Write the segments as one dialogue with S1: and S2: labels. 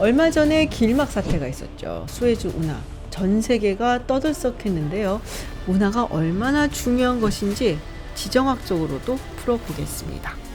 S1: 얼마 전에 길막 사태가 있었죠. 수에즈 운하. 전 세계가 떠들썩했는데요. 운하가 얼마나 중요한 것인지 지정학적으로도 풀어보겠습니다.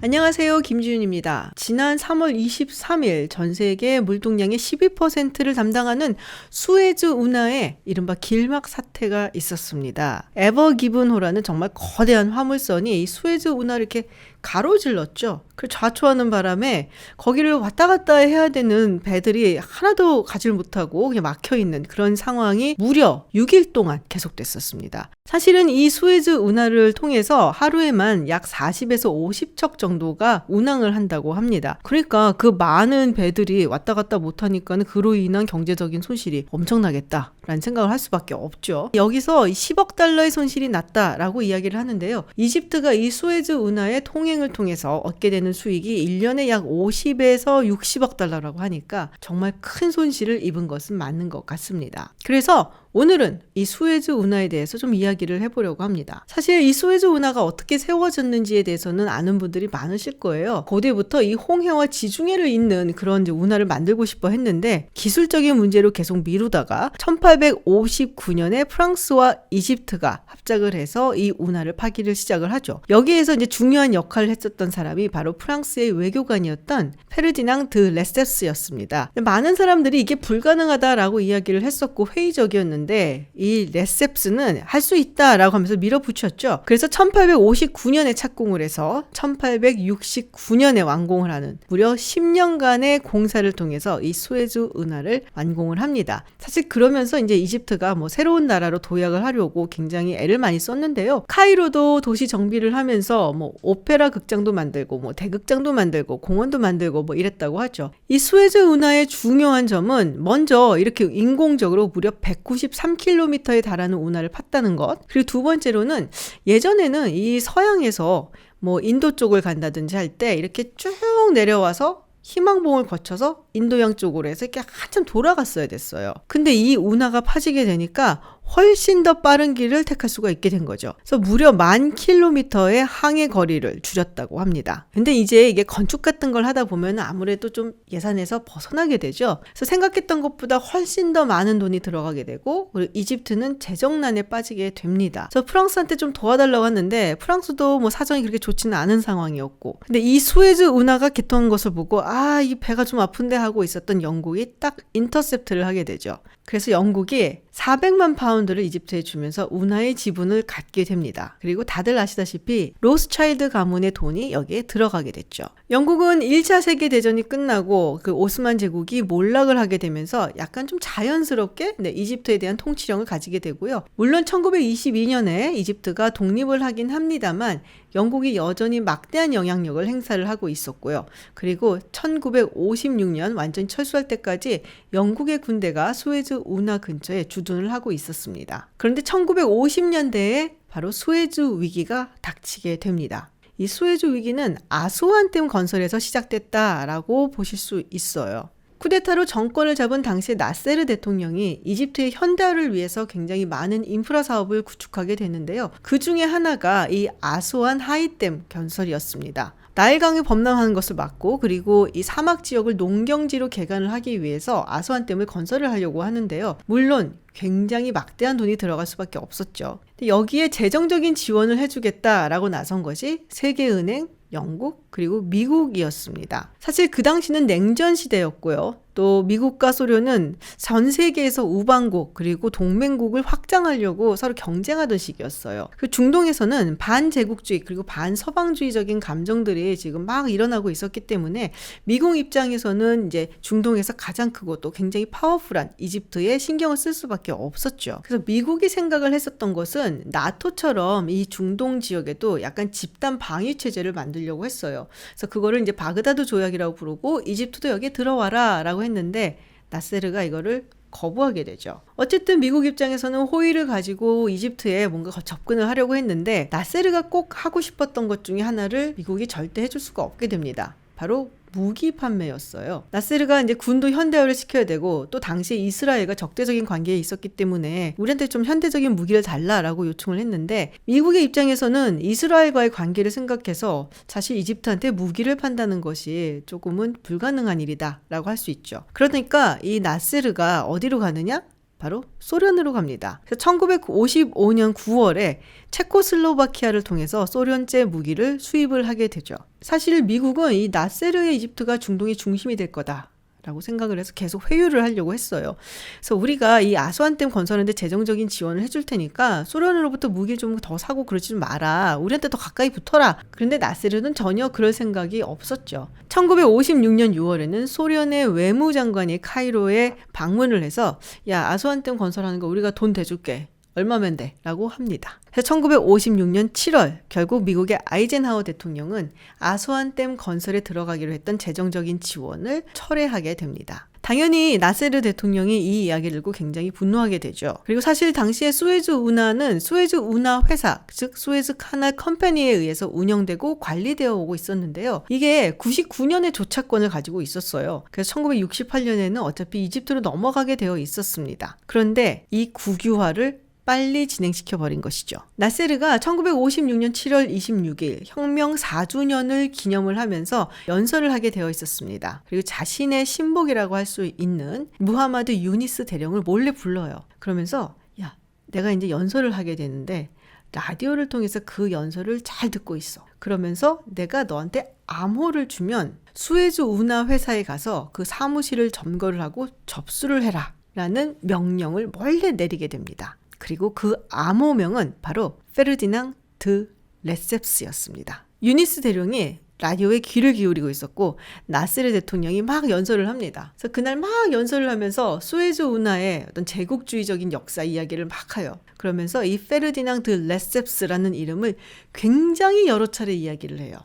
S1: 안녕하세요. 김지윤입니다. 지난 3월 23일 전 세계 물동량의 12%를 담당하는 수에즈 운하에 이른바 길막 사태가 있었습니다. 에버 기븐호라는 정말 거대한 화물선이 이 수에즈 운하를 이렇게 가로질렀죠. 그 좌초하는 바람에 거기를 왔다 갔다 해야 되는 배들이 하나도 가질 못하고 그냥 막혀 있는 그런 상황이 무려 6일 동안 계속됐었습니다. 사실은 이 수에즈 운하를 통해서 하루에만 약 40에서 50척 정도가 운항을 한다고 합니다. 그러니까 그 많은 배들이 왔다 갔다 못하니까는 그로 인한 경제적인 손실이 엄청나겠다. 라는 생각을 할 수밖에 없죠. 여기서 10억 달러의 손실이 났다라고 이야기를 하는데요. 이집트가 이 수에즈 운하의 통행을 통해서 얻게 되는 수익이 1년에 약 50에서 60억 달러라고 하니까 정말 큰 손실을 입은 것은 맞는 것 같습니다. 그래서 오늘은 이 수에즈 운하에 대해서 좀 이야기를 해보려고 합니다. 사실 이 수에즈 운하가 어떻게 세워졌는지에 대해서는 아는 분들이 많으실 거예요. 고대부터 이 홍해와 지중해를 잇는 그런 운하를 만들고 싶어 했는데 기술적인 문제로 계속 미루다가 1859년에 프랑스와 이집트가 합작을 해서 이 운하를 파기를 시작을 하죠. 여기에서 이제 중요한 역할을 했었던 사람이 바로 프랑스의 외교관이었던 페르디낭 드 레셉스였습니다. 많은 사람들이 이게 불가능하다라고 이야기를 했었고 회의적이었는데 이 레셉스는 할 수 있다라고 하면서 밀어붙였죠. 그래서 1859년에 착공을 해서 1869년에 완공을 하는 무려 10년간의 공사를 통해서 이 수에즈 운하를 완공을 합니다. 사실 그러면서 이제 이집트가 뭐 새로운 나라로 도약을 하려고 굉장히 애를 많이 썼는데요. 카이로도 도시 정비를 하면서 뭐 오페라 극장도 만들고 뭐 대극장도 만들고 공원도 만들고 뭐 이랬다고 하죠. 이 수에즈 운하의 중요한 점은 먼저 이렇게 인공적으로 무려 193km에 달하는 운하를 팠다는 것. 그리고 두 번째로는 예전에는 이 서양에서 뭐 인도 쪽을 간다든지 할 때 이렇게 쭉 내려와서 희망봉을 거쳐서 인도양 쪽으로 해서 이렇게 한참 돌아갔어야 됐어요. 근데 이 운하가 파지게 되니까 훨씬 더 빠른 길을 택할 수가 있게 된 거죠. 그래서 무려 만 킬로미터의 항해 거리를 줄였다고 합니다. 근데 이제 이게 건축 같은 걸 하다 보면 아무래도 좀 예산에서 벗어나게 되죠. 그래서 생각했던 것보다 훨씬 더 많은 돈이 들어가게 되고 그리고 이집트는 재정난에 빠지게 됩니다. 그래서 프랑스한테 좀 도와달라고 했는데 프랑스도 뭐 사정이 그렇게 좋지는 않은 상황이었고 근데 이 수에즈 운하가 개통한 것을 보고 아 이 배가 좀 아픈데 하고 있었던 영국이 딱 인터셉트를 하게 되죠. 그래서 영국이 400만 파운드를 이집트에 주면서 운하의 지분을 갖게 됩니다. 그리고 다들 아시다시피 로스차일드 가문의 돈이 여기에 들어가게 됐죠. 영국은 1차 세계 대전이 끝나고 그 오스만 제국이 몰락을 하게 되면서 약간 좀 자연스럽게 네, 이집트에 대한 통치령을 가지게 되고요. 물론 1922년에 이집트가 독립을 하긴 합니다만 영국이 여전히 막대한 영향력을 행사를 하고 있었고요. 그리고 1956년 완전히 철수할 때까지 영국의 군대가 수에즈 운하 근처에 주둔을 하고 있었습니다. 그런데 1950년대에 바로 수에즈 위기가 닥치게 됩니다. 이 수에즈 위기는 아수안댐 건설에서 시작됐다라고 보실 수 있어요. 쿠데타로 정권을 잡은 당시 나세르 대통령이 이집트의 현대화를 위해서 굉장히 많은 인프라 사업을 구축하게 되는데요. 그 중에 하나가 이 아소안 하이댐 건설이었습니다. 나일강이 범람하는 것을 막고 그리고 이 사막 지역을 농경지로 개간을 하기 위해서 아소안댐을 건설을 하려고 하는데요. 물론 굉장히 막대한 돈이 들어갈 수밖에 없었죠. 여기에 재정적인 지원을 해주겠다라고 나선 것이 세계은행, 영국 그리고 미국이었습니다. 사실 그 당시는 냉전 시대였고요. 또 미국과 소련은 전 세계에서 우방국 그리고 동맹국을 확장하려고 서로 경쟁하던 시기였어요. 그 중동에서는 반제국주의 그리고 반서방주의적인 감정들이 지금 막 일어나고 있었기 때문에 미국 입장에서는 이제 중동에서 가장 크고 또 굉장히 파워풀한 이집트에 신경을 쓸 수밖에 없었죠. 그래서 미국이 생각을 했었던 것은 나토처럼 이 중동 지역에도 약간 집단 방위 체제를 만들려고 했어요. 그래서 그거를 이제 바그다드 조약이라고 부르고 이집트도 여기에 들어와라라고 했는데 나세르가 이거를 거부하게 되죠. 어쨌든 미국 입장에서는 호의를 가지고 이집트에 뭔가 접근을 하려고 했는데 나세르가 꼭 하고 싶었던 것 중에 하나를 미국이 절대 해줄 수가 없게 됩니다. 바로 무기 판매였어요. 나세르가 이제 군도 현대화를 시켜야 되고 또 당시에 이스라엘과 적대적인 관계에 있었기 때문에 우리한테 좀 현대적인 무기를 달라라고 요청을 했는데 미국의 입장에서는 이스라엘과의 관계를 생각해서 사실 이집트한테 무기를 판다는 것이 조금은 불가능한 일이다라고 할 수 있죠. 그러니까 이 나세르가 어디로 가느냐? 바로 소련으로 갑니다. 1955년 9월에 체코슬로바키아를 통해서 소련제 무기를 수입을 하게 되죠. 사실 미국은 이 나세르의 이집트가 중동의 중심이 될 거다. 라고 생각을 해서 계속 회유를 하려고 했어요. 그래서 우리가 이 아수안댐 건설하는데 재정적인 지원을 해줄 테니까 소련으로부터 무기 좀 더 사고 그러지 좀 마라. 우리한테 더 가까이 붙어라. 그런데 나세르는 전혀 그럴 생각이 없었죠. 1956년 6월에는 소련의 외무장관이 카이로에 방문을 해서 야 아수안댐 건설하는 거 우리가 돈 대줄게. 얼마면 돼? 라고 합니다. 그래서 1956년 7월 결국 미국의 아이젠하워 대통령은 아수안댐 건설에 들어가기로 했던 재정적인 지원을 철회하게 됩니다. 당연히 나세르 대통령이 이 이야기를 듣고 굉장히 분노하게 되죠. 그리고 사실 당시에 수에즈 운하는 수에즈 운하 회사, 즉 수에즈 카날 컴퍼니에 의해서 운영되고 관리되어 오고 있었는데요. 이게 99년에 조차권을 가지고 있었어요. 그래서 1968년에는 어차피 이집트로 넘어가게 되어 있었습니다. 그런데 이 국유화를 빨리 진행시켜 버린 것이죠. 나세르가 1956년 7월 26일 혁명 4주년을 기념을 하면서 연설을 하게 되어 있었습니다. 그리고 자신의 신복이라고 할 수 있는 무하마드 유니스 대령을 몰래 불러요. 그러면서 야, 내가 이제 연설을 하게 되는데 라디오를 통해서 그 연설을 잘 듣고 있어. 그러면서 내가 너한테 암호를 주면 수에즈 운하 회사에 가서 그 사무실을 점거를 하고 접수를 해라. 라는 명령을 몰래 내리게 됩니다. 그리고 그 암호명은 바로 페르디낭 드 레셉스였습니다. 유니스 대령이 라디오에 귀를 기울이고 있었고 나스르 대통령이 막 연설을 합니다. 그래서 그날 막 연설을 하면서 수에즈 운하의 어떤 제국주의적인 역사 이야기를 막 해요. 그러면서 이 페르디낭 드 레셉스라는 이름을 굉장히 여러 차례 이야기를 해요.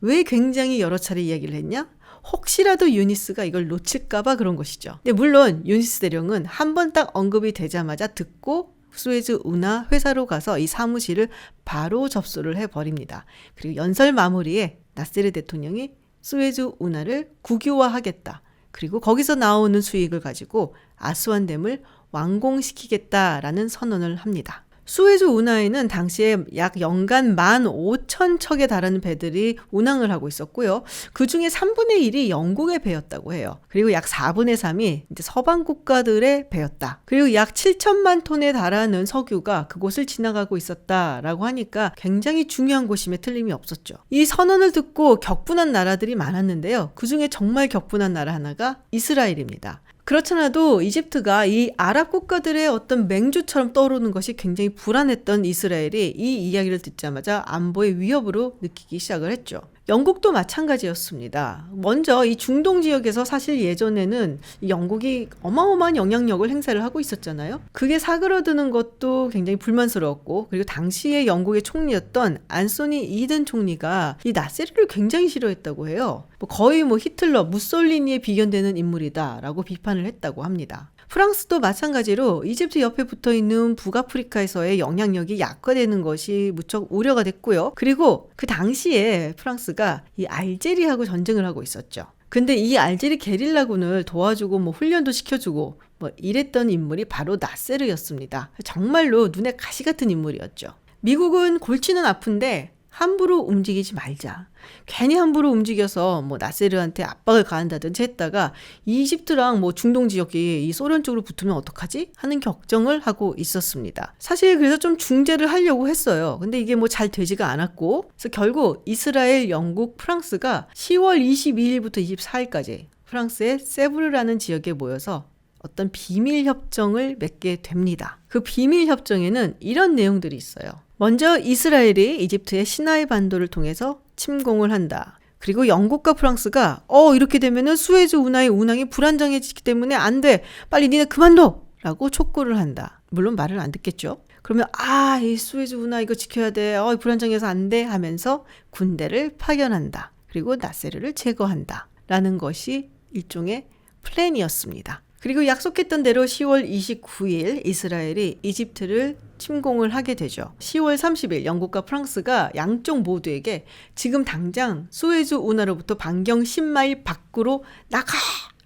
S1: 왜 굉장히 여러 차례 이야기를 했냐? 혹시라도 유니스가 이걸 놓칠까봐 그런 것이죠. 근데 물론 유니스 대령은 한 번 딱 언급이 되자마자 듣고 수에즈 운하 회사로 가서 이 사무실을 바로 접수를 해버립니다. 그리고 연설 마무리에 나세르 대통령이 수에즈 운하를 국유화하겠다. 그리고 거기서 나오는 수익을 가지고 아스완댐을 완공시키겠다라는 선언을 합니다. 수에즈 운하에는 당시에 약 연간 15,000척에 달하는 배들이 운항을 하고 있었고요. 그 중에 3분의 1이 영국의 배였다고 해요. 그리고 약 4분의 3이 이제 서방 국가들의 배였다. 그리고 약 7천만 톤에 달하는 석유가 그곳을 지나가고 있었다라고 하니까 굉장히 중요한 곳임에 틀림이 없었죠. 이 선언을 듣고 격분한 나라들이 많았는데요. 그 중에 정말 격분한 나라 하나가 이스라엘입니다. 그렇잖아도 이집트가 이 아랍 국가들의 어떤 맹주처럼 떠오르는 것이 굉장히 불안했던 이스라엘이 이 이야기를 듣자마자 안보의 위협으로 느끼기 시작을 했죠. 영국도 마찬가지였습니다. 먼저 이 중동 지역에서 사실 예전에는 영국이 어마어마한 영향력을 행사를 하고 있었잖아요. 그게 사그러드는 것도 굉장히 불만스러웠고, 그리고 당시에 영국의 총리였던 안소니 이든 총리가 이 나세르를 굉장히 싫어했다고 해요. 뭐 거의 뭐 히틀러, 무솔리니에 비견되는 인물이다라고 비판을 했다고 합니다. 프랑스도 마찬가지로 이집트 옆에 붙어 있는 북아프리카에서의 영향력이 약화되는 것이 무척 우려가 됐고요. 그리고 그 당시에 프랑스가 이 알제리하고 전쟁을 하고 있었죠. 근데 이 알제리 게릴라군을 도와주고 뭐 훈련도 시켜주고 뭐 이랬던 인물이 바로 나세르였습니다. 정말로 눈에 가시 같은 인물이었죠. 미국은 골치는 아픈데 함부로 움직이지 말자. 괜히 함부로 움직여서 뭐 나세르한테 압박을 가한다든지 했다가 이집트랑 뭐 중동 지역이 이 소련 쪽으로 붙으면 어떡하지? 하는 걱정을 하고 있었습니다. 사실 그래서 좀 중재를 하려고 했어요. 근데 이게 뭐 잘 되지가 않았고 그래서 결국 이스라엘, 영국, 프랑스가 10월 22일부터 24일까지 프랑스의 세브르라는 지역에 모여서 어떤 비밀 협정을 맺게 됩니다. 그 비밀 협정에는 이런 내용들이 있어요. 먼저 이스라엘이 이집트의 시나이 반도를 통해서 침공을 한다. 그리고 영국과 프랑스가 어 이렇게 되면은 수에즈 운하의 운항이 불안정해지기 때문에 안 돼. 빨리 니네 그만둬. 라고 촉구를 한다. 물론 말을 안 듣겠죠. 그러면 아, 이 수에즈 운하 이거 지켜야 돼. 어, 불안정해서 안 돼. 하면서 군대를 파견한다. 그리고 나세르를 제거한다. 라는 것이 일종의 플랜이었습니다. 그리고 약속했던 대로 10월 29일 이스라엘이 이집트를 침공을 하게 되죠. 10월 30일 영국과 프랑스가 양쪽 모두에게 지금 당장 수에즈 운하로부터 반경 10마일 밖으로 나가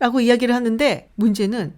S1: 라고 이야기를 하는데 문제는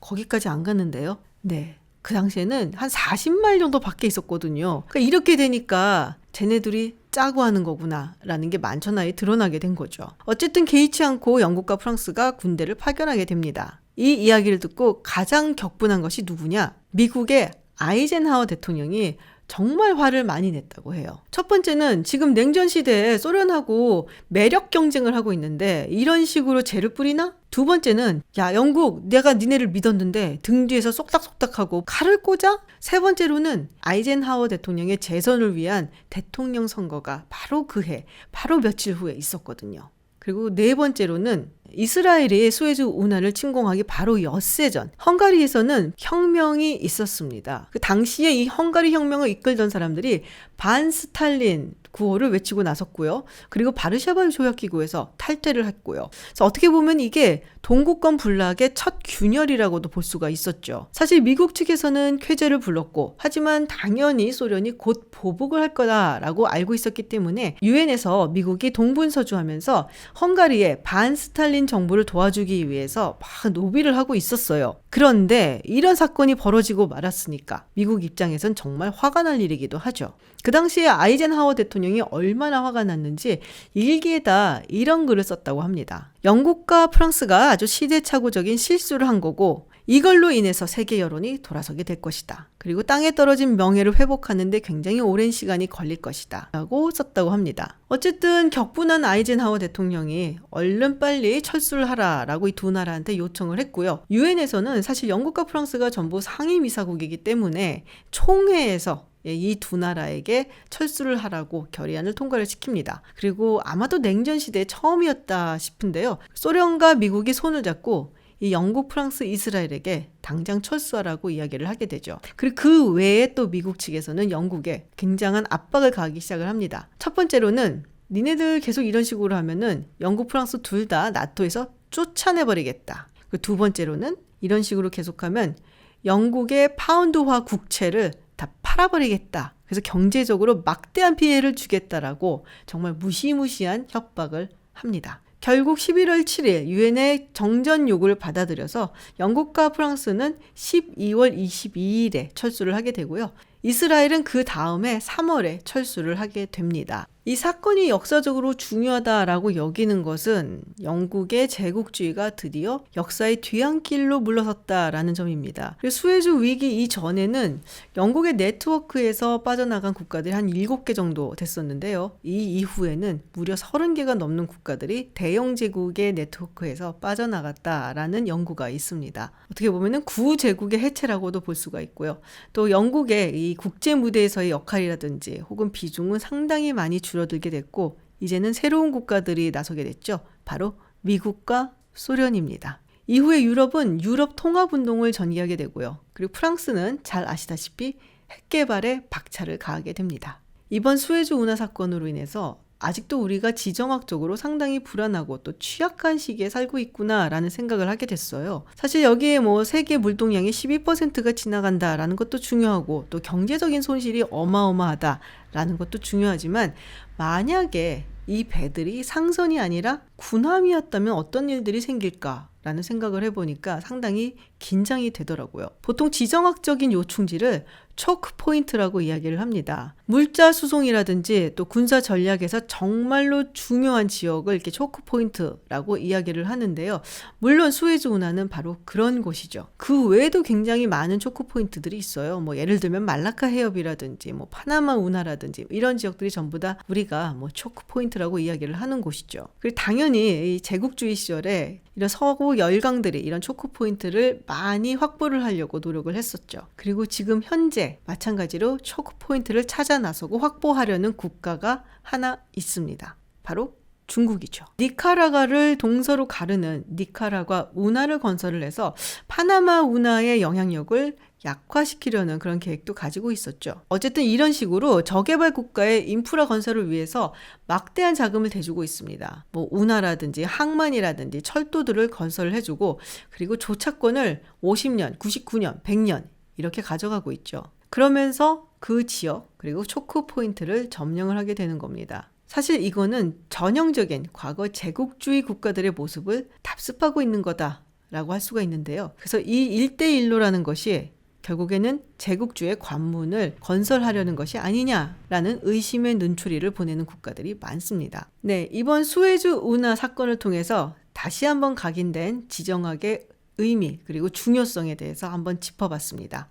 S1: 거기까지 안 갔는데요. 네. 그 당시에는 한 40마일 정도 밖에 있었거든요. 그러니까 이렇게 되니까 쟤네들이 짜고 하는 거구나라는 게 만천하에 드러나게 된 거죠. 어쨌든 개의치 않고 영국과 프랑스가 군대를 파견하게 됩니다. 이 이야기를 듣고 가장 격분한 것이 누구냐? 미국의 아이젠하워 대통령이 정말 화를 많이 냈다고 해요. 첫 번째는 지금 냉전 시대에 소련하고 매력 경쟁을 하고 있는데 이런 식으로 죄를 뿌리나? 두 번째는 야 영국 내가 니네를 믿었는데 등 뒤에서 쏙닥쏙닥하고 칼을 꽂아? 세 번째로는 아이젠하워 대통령의 재선을 위한 대통령 선거가 바로 그 해, 바로 며칠 후에 있었거든요. 그리고 네 번째로는 이스라엘이 스웨즈 운하를 침공하기 바로 엿새 전 헝가리에서는 혁명이 있었습니다. 그 당시에 이 헝가리 혁명을 이끌던 사람들이 반 스탈린 구호를 외치고 나섰고요. 그리고 바르샤바 조약기구에서 탈퇴를 했고요. 그래서 어떻게 보면 이게 동구권 분락의 첫 균열이라고도 볼 수가 있었죠. 사실 미국 측에서는 쾌제를 불렀고 하지만 당연히 소련이 곧 보복을 할 거다라고 알고 있었기 때문에 유엔에서 미국이 동분서주하면서 헝가리의 반 스탈린 정부를 도와주기 위해서 막 노비를 하고 있었어요. 그런데 이런 사건이 벌어지고 말았으니까 미국 입장에선 정말 화가 날 일이기도 하죠. 그 당시에 아이젠하워 대통령이 얼마나 화가 났는지 일기에다 이런 글을 썼다고 합니다. 영국과 프랑스가 아주 시대착오적인 실수를 한 거고 이걸로 인해서 세계 여론이 돌아서게 될 것이다. 그리고 땅에 떨어진 명예를 회복하는데 굉장히 오랜 시간이 걸릴 것이다. 라고 썼다고 합니다. 어쨌든 격분한 아이젠하워 대통령이 얼른 빨리 철수를 하라라고 이 두 나라한테 요청을 했고요. 유엔에서는 사실 영국과 프랑스가 전부 상임이사국이기 때문에 총회에서 이 두 나라에게 철수를 하라고 결의안을 통과를 시킵니다. 그리고 아마도 냉전 시대 처음이었다 싶은데요. 소련과 미국이 손을 잡고 이 영국, 프랑스, 이스라엘에게 당장 철수하라고 이야기를 하게 되죠. 그리고 그 외에 또 미국 측에서는 영국에 굉장한 압박을 가하기 시작을 합니다. 첫 번째로는 니네들 계속 이런 식으로 하면은 영국, 프랑스 둘 다 나토에서 쫓아내버리겠다. 그 두 번째로는 이런 식으로 계속하면 영국의 파운드화 국채를 다 팔아버리겠다. 그래서 경제적으로 막대한 피해를 주겠다라고 정말 무시무시한 협박을 합니다. 결국 11월 7일 유엔의 정전 요구를 받아들여서 영국과 프랑스는 12월 22일에 철수를 하게 되고요. 이스라엘은 그 다음에 3월에 철수를 하게 됩니다. 이 사건이 역사적으로 중요하다라고 여기는 것은 영국의 제국주의가 드디어 역사의 뒤안길로 물러섰다라는 점입니다. 수에즈 위기 이전에는 영국의 네트워크에서 빠져나간 국가들이 한 7개 정도 됐었는데요. 이 이후에는 무려 30개가 넘는 국가들이 대영 제국의 네트워크에서 빠져나갔다라는 연구가 있습니다. 어떻게 보면은 구제국의 해체라고도 볼 수가 있고요. 또 영국의 이 국제 무대에서의 역할이라든지 혹은 비중은 상당히 많이 줄 줄어들게 됐고 이제는 새로운 국가들이 나서게 됐죠. 바로 미국과 소련입니다. 이후에 유럽은 유럽 통합 운동을 전개하게 되고요. 그리고 프랑스는 잘 아시다시피 핵 개발에 박차를 가하게 됩니다. 이번 수에즈 운하 사건으로 인해서 아직도 우리가 지정학적으로 상당히 불안하고 또 취약한 시기에 살고 있구나라는 생각을 하게 됐어요. 사실 여기에 뭐 세계 물동량의 12%가 지나간다라는 것도 중요하고 또 경제적인 손실이 어마어마하다 라는 것도 중요하지만 만약에 이 배들이 상선이 아니라 군함이었다면 어떤 일들이 생길까? 라는 생각을 해보니까 상당히 긴장이 되더라고요. 보통 지정학적인 요충지를 초크 포인트라고 이야기를 합니다. 물자 수송이라든지 또 군사 전략에서 정말로 중요한 지역을 이렇게 초크 포인트라고 이야기를 하는데요. 물론 수에즈 운하는 바로 그런 곳이죠. 그 외에도 굉장히 많은 초크 포인트들이 있어요. 뭐 예를 들면 말라카 해협이라든지 뭐 파나마 운하라든지 이런 지역들이 전부 다 우리가 뭐 초크 포인트라고 이야기를 하는 곳이죠. 그리고 당연히 이 제국주의 시절에 이런 서구 열강들이 이런 초크 포인트를 많이 확보를 하려고 노력을 했었죠. 그리고 지금 현재 마찬가지로 초크 포인트를 찾아 나서고 확보하려는 국가가 하나 있습니다. 바로 중국이죠. 니카라과를 동서로 가르는 니카라과 운하를 건설을 해서 파나마 운하의 영향력을 약화시키려는 그런 계획도 가지고 있었죠. 어쨌든 이런 식으로 저개발 국가의 인프라 건설을 위해서 막대한 자금을 대주고 있습니다. 뭐 운하라든지 항만이라든지 철도들을 건설을 해주고 그리고 조차권을 50년, 99년, 100년 이렇게 가져가고 있죠. 그러면서 그 지역 그리고 초크 포인트를 점령을 하게 되는 겁니다. 사실 이거는 전형적인 과거 제국주의 국가들의 모습을 답습하고 있는 거다라고 할 수가 있는데요. 그래서 이 일대일로라는 것이 결국에는 제국주의 관문을 건설하려는 것이 아니냐라는 의심의 눈초리를 보내는 국가들이 많습니다. 네, 이번 수에즈 운하 사건을 통해서 다시 한번 각인된 지정학의 의미 그리고 중요성에 대해서 한번 짚어봤습니다.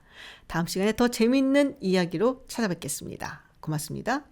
S1: 다음 시간에 더 재밌는 이야기로 찾아뵙겠습니다. 고맙습니다.